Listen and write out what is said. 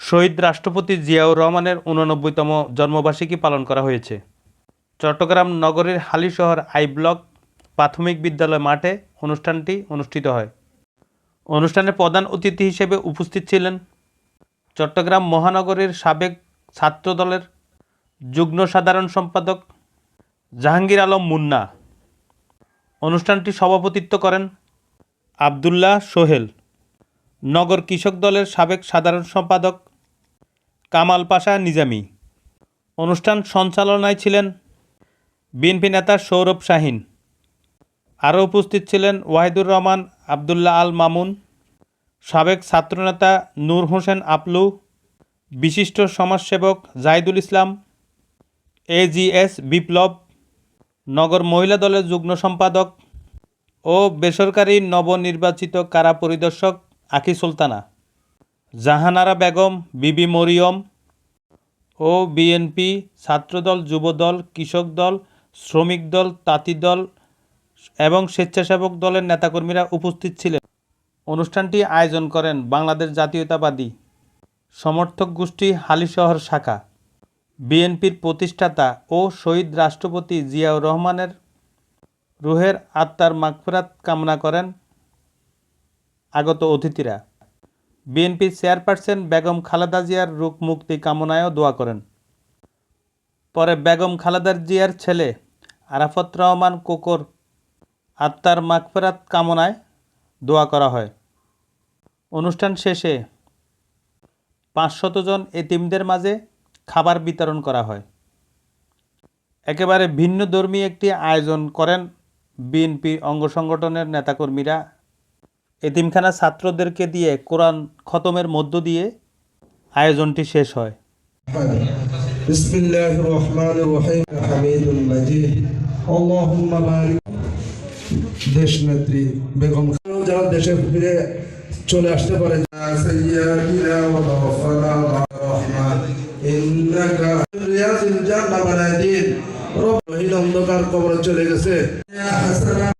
শহীদ রাষ্ট্রপতি জিয়াউর রহমানের উননব্বইতম জন্মবার্ষিকী পালন করা হয়েছে। চট্টগ্রাম নগরীর হালিশহর আই ব্লক প্রাথমিক বিদ্যালয় মাঠে অনুষ্ঠানটি অনুষ্ঠিত হয়। অনুষ্ঠানে প্রধান অতিথি হিসেবে উপস্থিত ছিলেন চট্টগ্রাম মহানগরীর সাবেক ছাত্রদলের যুগ্ম সাধারণ সম্পাদক জাহাঙ্গীর আলম মুন্না। অনুষ্ঠানটি সভাপতিত্ব করেন আবদুল্লাহ সোহেল। নগর কৃষক দলের সাবেক সাধারণ সম্পাদক কামাল পাশা নিজামী। অনুষ্ঠান সঞ্চালনায় ছিলেন বিএনপি নেতা সৌরভ শাহিন। আরও উপস্থিত ছিলেন ওয়াহিদুর রহমান, আবদুল্লাহ আল মামুন, সাবেক ছাত্রনেতা নূর হোসেন আপলু, বিশিষ্ট সমাজসেবক জাহিদুল ইসলাম এজিএস বিপ্লব, নগর মহিলা দলের যুগ্ম সম্পাদক ও বেসরকারি নবনির্বাচিত কারা পরিদর্শক? আখি সুলতানা, জাহানারা বেগম, বিবি মরিয়ম ও বিএনপি ছাত্রদল, যুবদল, কৃষক দল, শ্রমিক দল, তাঁতি দল এবং স্বেচ্ছাসেবক দলের নেতাকর্মীরা উপস্থিত ছিলেন। অনুষ্ঠানটি আয়োজন করেন বাংলাদেশ জাতীয়তাবাদী সমর্থক গোষ্ঠী হালিশহর শাখা। বিএনপির প্রতিষ্ঠাতা ও শহীদ রাষ্ট্রপতি জিয়াউর রহমানের রুহের আত্মার মাগফিরাত কামনা করেন আগত অতিথিরা। বিএনপির চেয়ারপারসন বেগম খালেদা জিয়ার রোগ মুক্তি কামনায়ও দোয়া করেন। পরে বেগম খালেদা জিয়ার ছেলে আরাফত রহমান কোকর আত্মার মাগফিরাত কামনায় দোয়া করা হয়। অনুষ্ঠান শেষে পাঁচশত জন এতিমদের মাঝে খাবার বিতরণ করা হয়। একেবারে ভিন্ন ধর্মী একটি আয়োজন করেন বিএনপির অঙ্গ সংগঠনের নেতাকর্মীরা এতিমখানা ছাত্রদেরকে দিয়ে কোরআন খতমের মধ্য দিয়ে আয়োজনটি শেষ হয়। রহিল অন্ধকার কবরে চলে গেছে।